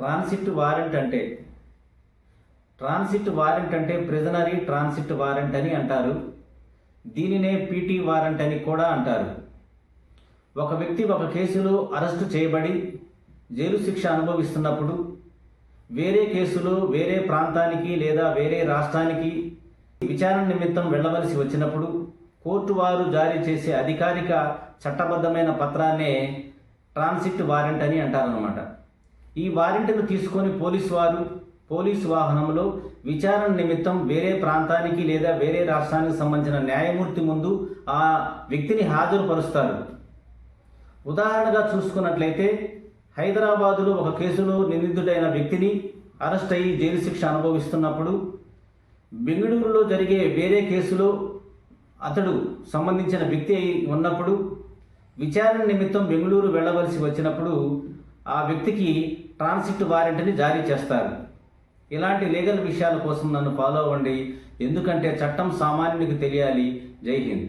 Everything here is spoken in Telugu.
ట్రాన్సిట్ వారెంట్ అంటే ట్రాన్సిట్ వారెంట్ అంటే ప్రిజనరీ ట్రాన్సిట్ వారెంట్ అని అంటారు. దీనినే పీటీ వారెంట్ అని కూడా అంటారు. ఒక వ్యక్తి ఒక కేసులో అరెస్టు చేయబడి జైలు శిక్ష అనుభవిస్తున్నప్పుడు వేరే కేసులో వేరే ప్రాంతానికి లేదా వేరే రాష్ట్రానికి విచారణ నిమిత్తం వెళ్ళవలసి వచ్చినప్పుడు కోర్టు వారు జారీ చేసే అధికారిక చట్టబద్ధమైన పత్రాన్నే ట్రాన్సిట్ వారెంట్ అని అంటారనమాట ఈ వారెంట్ను తీసుకొని పోలీసు వారు పోలీసు వాహనంలో విచారణ నిమిత్తం వేరే ప్రాంతానికి లేదా వేరే రాష్ట్రానికి సంబంధించిన న్యాయమూర్తి ముందు ఆ వ్యక్తిని హాజరుపరుస్తారు. ఉదాహరణగా చూసుకున్నట్లయితే హైదరాబాదులో ఒక కేసులో నిందితుడైన వ్యక్తిని అరెస్ట్ అయ్యి జైలు శిక్ష అనుభవిస్తున్నప్పుడు బెంగళూరులో జరిగే వేరే కేసులో అతడు సంబంధించిన వ్యక్తి అయి ఉన్నప్పుడు విచారణ నిమిత్తం బెంగళూరు వెళ్ళవలసి వచ్చినప్పుడు ఆ వ్యక్తికి ట్రాన్సిట్ వారెంట్ని జారీ చేస్తారు. ఇలాంటి లీగల్ విషయాల కోసం నన్ను ఫాలో అవ్వండి. ఎందుకంటే చట్టం సామాన్యునికి తెలియాలి. జై హింద్.